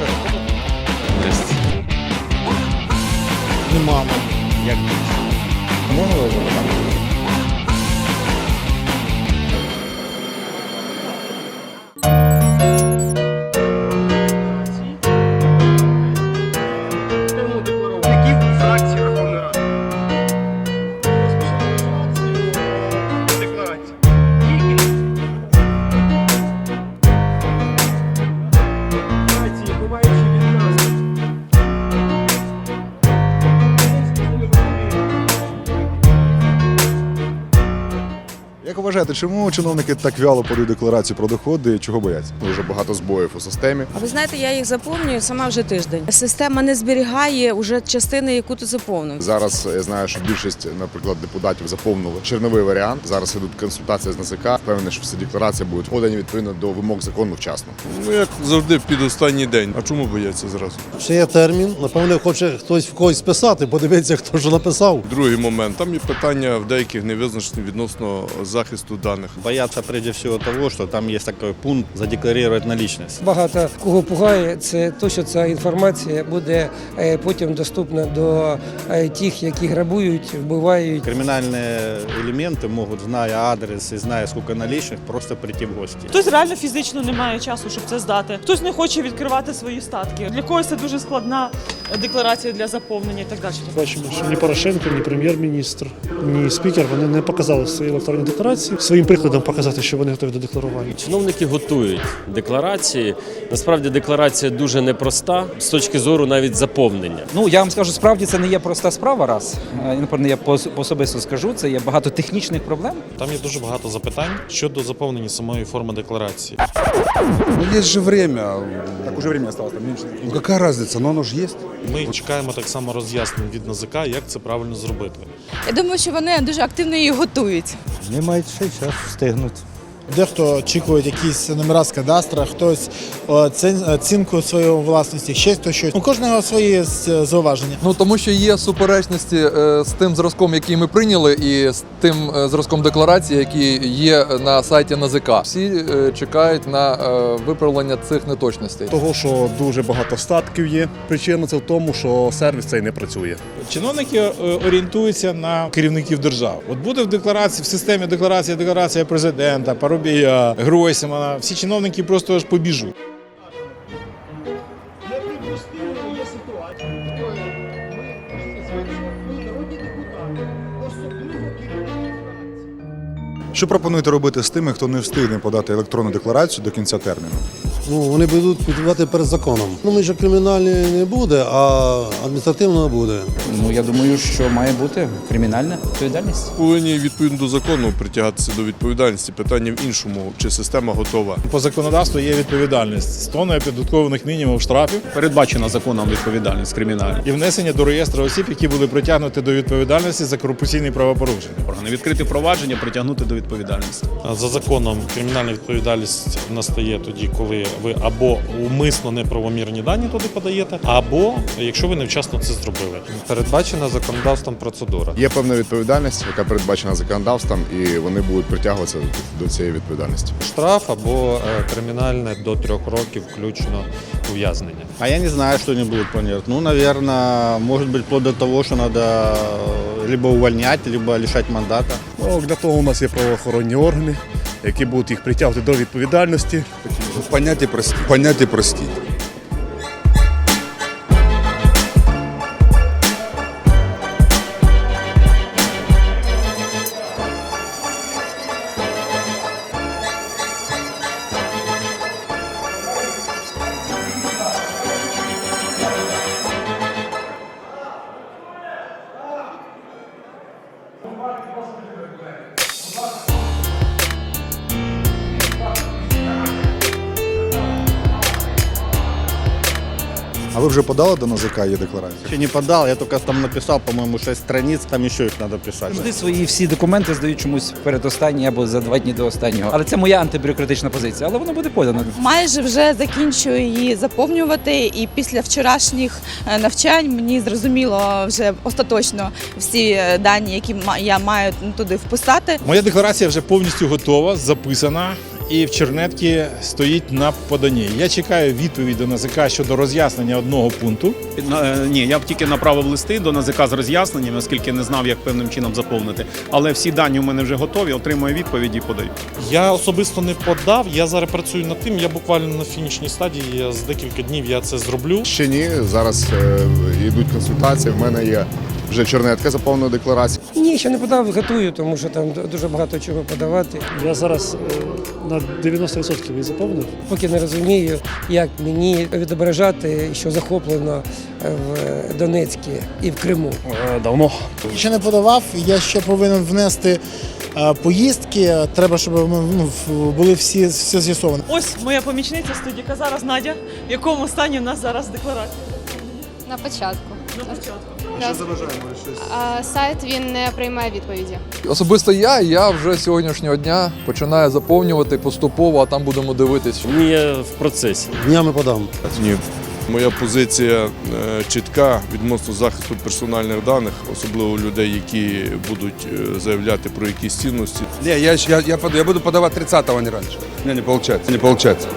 вважаєте? Ну, мама. Як можна запитати? Які Як вважаєте, чому чиновники так вяло подають декларацію про доходи чого бояться? Дуже багато збоїв у системі. А ви знаєте, я їх заповнюю сама вже тиждень. Система не зберігає вже частини, яку ти заповнив. Зараз я знаю, що більшість, наприклад, депутатів заповнили черновий варіант. Зараз ідуть консультації з НАЗК. Впевнений, що всі декларації будуть подані відповідно до вимог закону вчасно. Ну, як завжди, під останній день. А чому бояться зразу? Ще є термін. Напевне, хоче хтось в когось писати, подивитися, хто що написав. Другий момент. Там є питання в деяких невизначених відносно захисту даних. Боятся прежде всего того, что там есть такой пункт задекларировать наличность. Багато кого пугає це те, що ця інформація буде е, потім доступна до е, тих, які грабують, вбивають. Криминальные элементы могут, зная адрес и зная сколько наличных, просто прийти в гости. Хтось реально фізично не має часу, щоб це здати. Хтось не хоче відкривати свої статки. Для когось це дуже складна декларація для заповнення і так далі. Бачимо, що ні Порошенко, ні прем'єр-міністр, ні спікер вони не показали свої електронні декларації. Своїм прикладом показати, що вони готові до декларування. Чиновники готують декларації. Насправді декларація дуже непроста з точки зору навіть заповнення. Ну я вам скажу, справді це не є проста справа. Раз напевно, я пос- особисто скажу. Це є багато технічних проблем. Там є дуже багато запитань щодо заповнення самої форми декларації. Ну, есть же время. Так уже времени осталось, там меньше. Ну, какая разница, но оно же есть. Ми чекаємо так само роз'яснень від НАЗК, як це правильно зробити. Я думаю, що вони дуже активно її готують. Не мають ще час встигнути. Дехто очікує якісь номера з кадастра, хтось оцінку своєї власності, ще хтось щось. У кожного свої зауваження. Ну тому що є суперечності е, з тим зразком, який ми прийняли, і з тим е, зразком декларації, який є на сайті НАЗК. Всі е, чекають на е, виправлення цих неточностей. Того, що дуже багато статків є. Причина це в тому, що сервіс цей не працює. Чиновники е, орієнтуються на керівників держав. От буде в декларації, в системі декларація, декларація президента, Парубія, Гройсмана. Всі чиновники просто аж побіжуть. Що пропонуєте робити з тими, хто не встигне подати електронну декларацію до кінця терміну? Ну, вони будуть підбивати перед законом. Ну, ми ж кримінальний не буде, а адміністративного буде. Ну я думаю, що має бути кримінальна відповідальність. Повинні відповідно до закону притягатися до відповідальності. Питання в іншому, чи система готова. По законодавству є відповідальність 100 неоподаткованих мінімум штрафів Передбачена законом відповідальність кримінальна. і внесення до реєстру осіб, які були притягнуті до відповідальності за корупційні правопорушення. Органи відкрити провадження, притягнути до відповідальності. За законом кримінальна відповідальність настає тоді, коли ви або умисно неправомірні дані туди подаєте, або якщо ви невчасно це зробили. Передбачена законодавством процедура. Є певна відповідальність, яка передбачена законодавством, і вони будуть притягуватися до цієї відповідальності. Штраф або кримінальне до трьох років, включно ув'язнення. А я не знаю, что они будут планировать. Ну, наверное, может быть, вплоть до того, что надо э, либо увольнять, либо лишать мандата. Ну, для того у нас є правоохоронні органи, які будуть їх притягувати до відповідальності. Поняття прості. Поняття прості. А ви вже подали до НАЗК є декларацію? Еще не подал, я только там написал, по-моему, 6 страниц, там еще их надо писать. Завжди свої всі документи здають чомусь передостанні або за два дні до останнього. Але це моя антибюрократична позиція. Але воно буде подано. Майже вже закінчую її заповнювати, і після вчорашніх е, навчань мені зрозуміло вже остаточно всі е, дані, які я маю туди вписати. Моя декларація вже повністю готова, записана і в чернетці стоїть на поданні. Я чекаю відповіді НАЗК щодо роз'яснення одного пункту. На- е, Ні, я б тільки направив листи до НАЗК з роз'ясненням, оскільки не знав, як певним чином заповнити. Але всі дані у мене вже готові, отримую відповіді і подаю. Я особисто не подав. Я зараз працюю над тим. Я буквально на фінішній стадії. Я з декілька днів я це зроблю. Ще ні, зараз е, йдуть консультації. В мене є вже чернетка заповненої декларації. Ні, ще не подав, готую, тому що там дуже багато чого подавати. Я зараз е, на 90% її заповнив. Поки не розумію, як мені відображати, що захоплено в Донецьку і в Криму. Давно. Ще не подавав, я ще повинен внести е, поїздки. Треба, щоб ну, були всі все з'ясовані. Ось моя помічниця студіка. Зараз Надя. В якому стані в нас зараз декларація? На початку. Що щось? Сайт він не приймає відповіді. Особисто я, я вже з сьогоднішнього дня починаю заповнювати поступово, а там будемо дивитись. Ні, я в процесі. Днями подам. Ні. Моя позиція е, чітка відносно захисту персональних даних, особливо людей, які будуть е, заявляти про якісь цінності. Ні, я, я, я, буду подавати 30-го, не раніше. Не, не виходить. Не виходить.